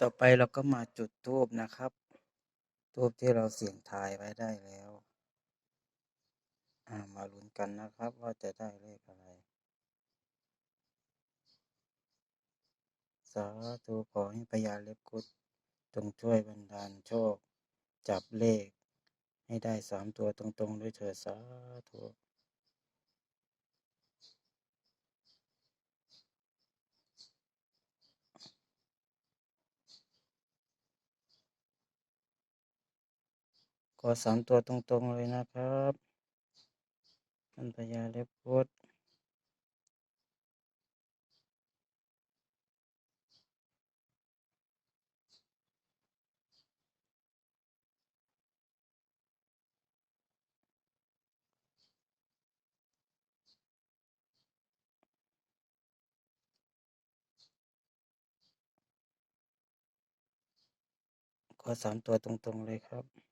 ต่อไปเราก็มาจุดธูปนะครับธูปที่เราเสี่ยงทายไว้ได้แล้วามาลุ้นกันนะครับว่าจะได้เลขอะไร สาธุขอให้พญาเล็บกุดจงช่วยบันดาลโชค จับเลข ให้ได้สามตัวตรงๆ ด้วยเถิดสาธุ ขอสามตัวตรงๆเลยนะครับท่านพญาเล็บกุดขอสามตัวตรงๆเลยครับ